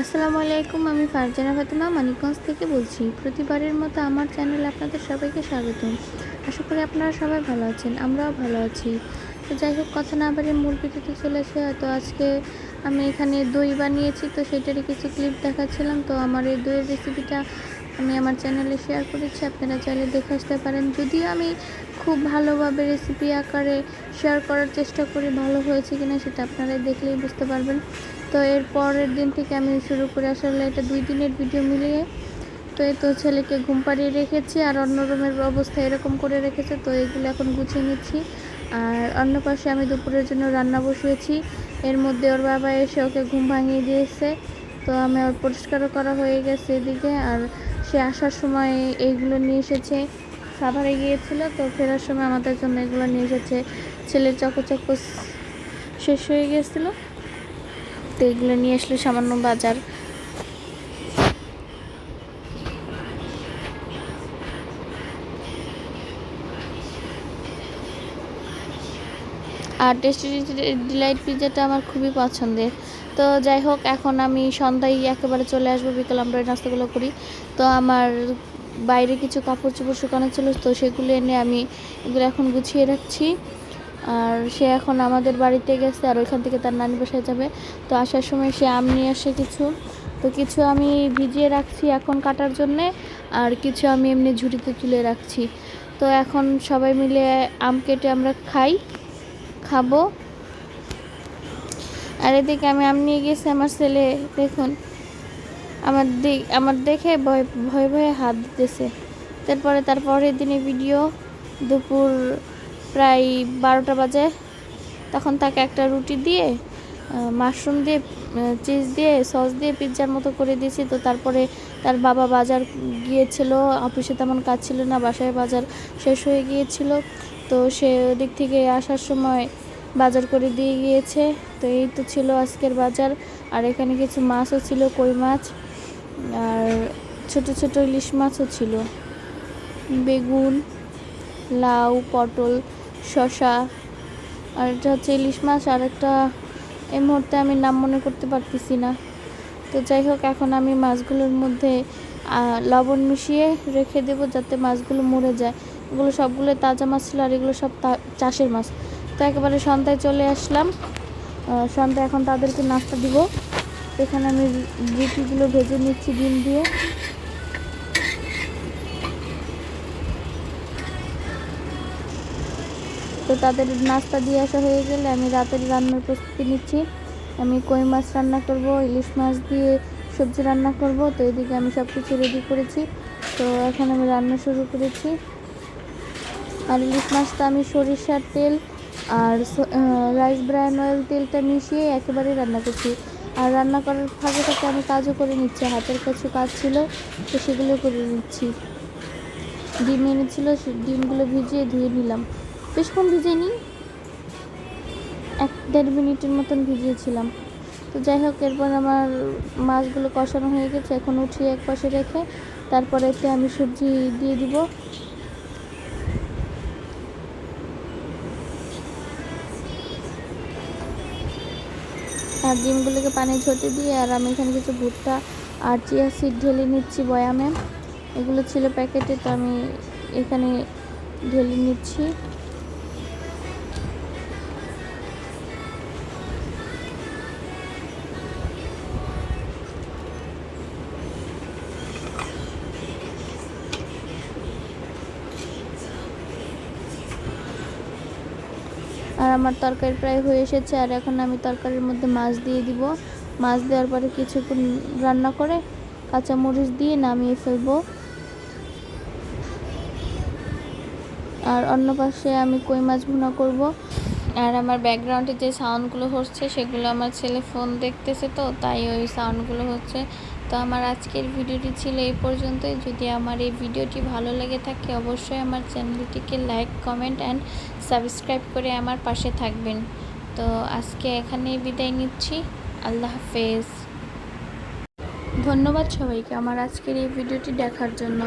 আসসালামু আলাইকুম, আমি ফারজানা ফাতেমা, মানিকগঞ্জ থেকে বলছি। প্রতিবারের মতো আমার চ্যানেলে আপনাদের সবাইকে স্বাগত আশা করি আপনারা সবাই ভালো আছেন, আমরাও ভালো আছি। তো যাই হোক, কথা না বাড়িয়ে মূল ভিডিওতে চলে আসে তো আজকে আমি এখানে দই বানিয়েছি, তো সেটারই কিছু ক্লিপ দেখাচ্ছিলাম। তো আমার এই দইয়ের রেসিপিটা আমি আমার চ্যানেলে শেয়ার করেছি, আপনারা চাইলে দেখে আসতে পারেন। যদিও আমি খুব ভালোভাবে রেসিপি আকারে শেয়ার করার চেষ্টা করি, ভালো হয়েছে কিনা সেটা আপনারা দেখলেই বুঝতে পারবেন। তো এর পরের দিন থেকে আমি শুরু করে। আসলে এটা দুই দিনের ভিডিও মিলিয়ে। তো এই তো ছেলেকে ঘুম পাড়িয়ে রেখেছি আর অন্য রুমের অবস্থা এরকম করে রেখেছে, তো এগুলো এখন গুছিয়ে নিচ্ছি। আর অন্য পাশে আমি দুপুরের জন্য রান্না বসিয়েছি। এর মধ্যে ওর বাবা এসে ওকে ঘুম ভাঙিয়ে দিয়েছে। তো আমি ওর পরিষ্কারও করা হয়ে গেছে এদিকে। আর সে আসার সময় এইগুলো নিয়ে এসেছে। সাভারে গিয়েছিল, তো ফেরার সময় আমাদের জন্য এগুলো নিয়ে এসেছে। ছেলের চকো চকো শেষ হয়ে গিয়েছিল তো এগুলো নিয়ে আসলে সামান্য বাজার। আর টেস্টি ডিলাইট পিৎজাটা আমার খুবই পছন্দের। তো যাই হোক, এখন আমি সন্ধ্যায় একেবারে চলে আসব, বিকেল আমরা নাস্তাগুলো করি। তো আমার বাইরে কিছু কাপড় চোপড় শুকানো ছিল, তো সেগুলো এনে আমি এগুলো এখন গুছিয়ে রাখছি। আর সে এখন আমাদের বাড়িতে গেছে আর ওইখান থেকে তার নানি বাসায় যাবে। তো আসার সময় সে আম নিয়ে আসে কিছু। তো কিছু আমি ভিজিয়ে রাখছি এখন কাটার জন্যে, আর কিছু আমি এমনি ঝুড়িতে তুলে রাখছি। তো এখন সবাই মিলে আম কেটে আমরা খাই। খাব। আর এদিকে আমি আম নিয়ে গেছি আমার ছেলে, দেখুন। আমার দিক আমার দেখে ভয়, ভয়ে ভয়ে হাত দিতেছে। তারপরে তারপরের দিনে ভিডিও দুপুর প্রায় বারোটা বাজে। তখন তাকে একটা রুটি দিয়ে মাশরুম দিয়ে চিজ দিয়ে সস দিয়ে, পিৎজার মতো করে দিয়েছি। তো তারপরে তার বাবা বাজার গিয়েছিল, অফিসে তেমন কাজ ছিল না, বাসায় বাজার শেষ হয়ে গিয়েছিল। তো সে ওদিক থেকে আসার সময় বাজার করে দিয়ে গিয়েছে। তো এই তো ছিল আজকের বাজার। আর এখানে কিছু মাছও ছিল, কই মাছ। আর ছোট ছোট ইলিশ মাছও ছিল। বেগুন, লাউ, পটল শশা আর এটা হচ্ছে ইলিশ মাছ, আর একটা এই মুহূর্তে আমি নাম মনে করতে পারতেছি না। তো যাই হোক, এখন আমি মাছগুলোর মধ্যে লবণ মিশিয়ে রেখে দেবো যাতে মাছগুলো মরে যায়। এগুলো সবগুলো তাজা মাছ ছিল আর এগুলো সব চাষের মাছ। তো একেবারে সন্ধ্যায় চলে আসলাম। সন্ধ্যায় এখন তাদেরকে নাস্তা দিব। এখানে আমি রুটিগুলো ভেজে নিচ্ছি ডিম দিয়ে। তো তাদের নাস্তা দিয়ে আসা হয়ে গেলে আমি রাতের রান্নার প্রস্তুতি নিচ্ছি। আমি কই মাছ রান্না করব, ইলিশ মাছ দিয়ে সবজি রান্না করব, তো এদিকে আমি সব কিছু রেডি করেছি। তো এখন আমি রান্না শুরু করেছি। আর ইলিশ মাছটা আমি সরিষার তেল আর রাইস ব্রায়ান অয়েল তেলটা মিশিয়ে একেবারে রান্না করছি। আর রান্না করার ফাঁকে ফাঁকে আমি কাজও করে নিচ্ছি, হাতের কিছু কাজ ছিল, তো সেগুলো করে নিচ্ছি। ডিম এনেছিল, সে ডিমগুলো ভিজিয়ে ধুয়ে নিলাম। বেশক্ষণ ভিজে নিই এক দেড় মিনিটের মতন ভিজিয়েছিলাম। তো যাই হোক, এরপর আমার মাছগুলো কষানো হয়ে গেছে। এখন উঠিয়ে এক পাশে রেখে তারপরে এতে আমি সবজি দিয়ে দিব। আর ডিমগুলোকে পানি ঝরতে দিয়ে আর আমি এখানে কিছু ভুট্টা আর চিয়া সিড ঢেলে নিচ্ছি বয়ামে। এগুলো ছিল প্যাকেটে, তো আমি এখানে ঢেলে নিচ্ছি। আর আমার তরকারি প্রায় হয়ে এসেছে, আর এখন আমি তরকারির মধ্যে মাছ দিয়ে দিব। মাছ দেওয়ার পরে কিছুক্ষণ রান্না করে কাঁচামরিচ দিয়ে নামিয়ে ফেলব। আর অন্য পাশে আমি কই মাছ ভুনা করব। আর আমার ব্যাকগ্রাউন্ডে যে সাউন্ডগুলো হচ্ছে, সেগুলো আমার ছেলে ফোন দেখতেছে তো, তাই ওই সাউন্ডগুলো হচ্ছে তো আমার আজকের ভিডিওটি ছিল এই পর্যন্তই। যদি আমার এই ভিডিওটি ভালো লেগে থাকে, অবশ্যই আমার চ্যানেলটিকে লাইক, কমেন্ট অ্যান্ড সাবস্ক্রাইব করে আমার পাশে থাকবেন। তো আজকে এখানেই বিদায় নিচ্ছি। আল্লাহ হাফেজ। ধন্যবাদ সবাইকে আমার আজকের এই ভিডিওটি দেখার জন্য।